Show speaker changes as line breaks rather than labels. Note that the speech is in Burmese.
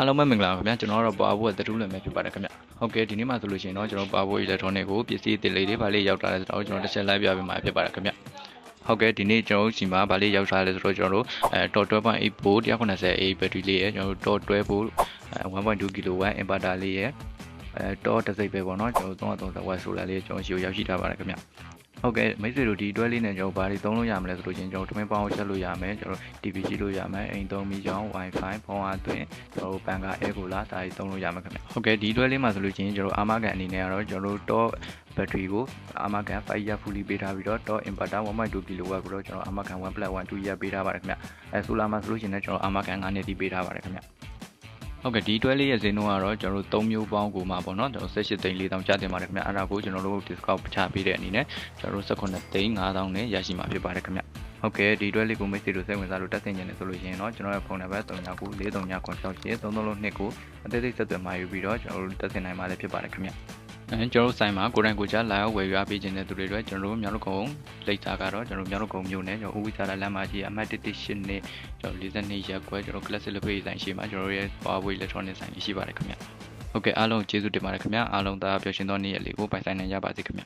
အားလုံးပဲမင်္ဂလာပါခင်ဗျာကျွန်တော်တို့ပါဖို့ကတတူးလည်းပဲဖြစ်ပါတယ်ခင်ဗျာဟုတ်ကဲ့ဒီနေ့မှဆိုလို့ရှိရင်တော့ကျွန်တော်ပါဖို့ electronic ကိုပစ္စည်းအသစ်လေးတွေဗာလေးရောက်လာတယ်ဆိုတော့ကျွန်တော်တစ်ချက်လိုက်ပြပေးမှာဖြစ်ပါတယ်ခင်ဗျာဟုတ်ကဲ့ဒီနေ့ကျွန်တော်တို့စီမှာဗာလေးရောက်လာတယ်ဆိုတော့ကျွန်တော်တို့အဲ top 12.8 volt 190A battery လေးရယ်ကျွန်တော်တို့ top 12 volt 1.2 kW inverter လေးရယ်အဲ top တစ်စိတ်ပဲပေါ့နော်ကျွန်တော်တို့330 watt solar လေးကျွန်တော်ရှိကိုရောက်ရှိထားပါတယ်ခင်ဗျာ ဟုတ်ကဲ့မိတ်ဆွေတို့ဒီတွဲလေးနဲ့ကျွန်တော်ဘာတွေသုံးလို့ရမလဲဆိုလို့ချင်းကျွန်တော်ထမင်းပေါင်းချက်လို့ရမယ်ကျွန်တော် TV ကြည့်လို့ရမယ်အိမ်သုံးပြီးကြောင်း Wi-Fi ဖုန်းအားသွင်းကျွန်တော်တို့ပန်ကာ Air ကိုလာဒါတွေသုံးလို့ရမယ်ခင်ဗျဟုတ်ကဲ့ဒီတွဲလေးမှာဆိုလို့ချင်းကျွန်တော်အာမကန်အနေနဲ့ကတော့ကျွန်တော်တို့ top battery ကိုအာမကန်5 year fully ပေးထားပြီးတော့ top inverter 1.2 kW ကိုတော့ကျွန်တော်အာမကန်1 plus 1 2 year ပေးထားပါတယ်ခင်ဗျအဲ solar မှာဆိုလို့ချင်းလည်းကျွန်တော်အာမကန်9နှစ်တိပေးထားပါတယ်ခင်ဗျ ဟုတ်ကဲ့ဒီတွဲလေးရဲ့ဈေးနှုန်းကတော့ကျွန်တော်တို့3မျိုးပေါင်းကိုမှာပေါ့နော်ကျွန်တော်18သိန်း4000ကျတင်ပါတယ်ခင်ဗျအဲ့ဒါကိုကျွန်တော်တို့ discount ချပေးတဲ့အနေနဲ့ကျွန်တော်တို့18သိန်း5000နဲ့ရရှိမှာဖြစ်ပါတယ်ခင်ဗျဟုတ်ကဲ့ဒီတွဲလေးကိုမိတ်ဆွေတို့စိတ်ဝင်စားလို့တက်ဆင်ကြတယ်ဆိုလို့ရှိရင်တော့ကျွန်တော်ရဲ့ဖုန်းနံပါတ်39943968 33လို့နှစ်ကိုအသေးစိတ်ဆက်သွယ်မှာယူပြီးတော့ကျွန်တော်တို့တက်ဆင်နိုင်မှာလည်းဖြစ်ပါတယ်ခင်ဗျ အဲကျွန်တော်တို့ဆိုင်မှာကိုယ်တိုင်ကိုယ်ကျလာရောက်ဝယ်ယူအားပေးခြင်းတဲ့သူတွေတွေကျွန်တော်တို့မြောက်တို့ကုန်းလိပ်စာကတော့ကျွန်တော်တို့မြောက်တို့ကုန်းမြို့နယ်ကျွန်တော်ဦးဝိစာလာလမ်းမကြီးအမှတ်118နဲ့ကျွန်တော်42ရက်ကွဲကျွန်တော် classic လက်ဖေးဆိုင်ရှိမှာကျွန်တော်တို့ရဲ့ Huawei electronic ဆိုင်ရှိပါတယ်ခင်ဗျဟုတ်ကဲ့အားလုံးကျေးဇူးတင်ပါတယ်ခင်ဗျအားလုံးသားပျော်ရွှင်သောနေ့ရက်လေးကိုပိုင်ဆိုင်နိုင်ကြပါစေခင်ဗျ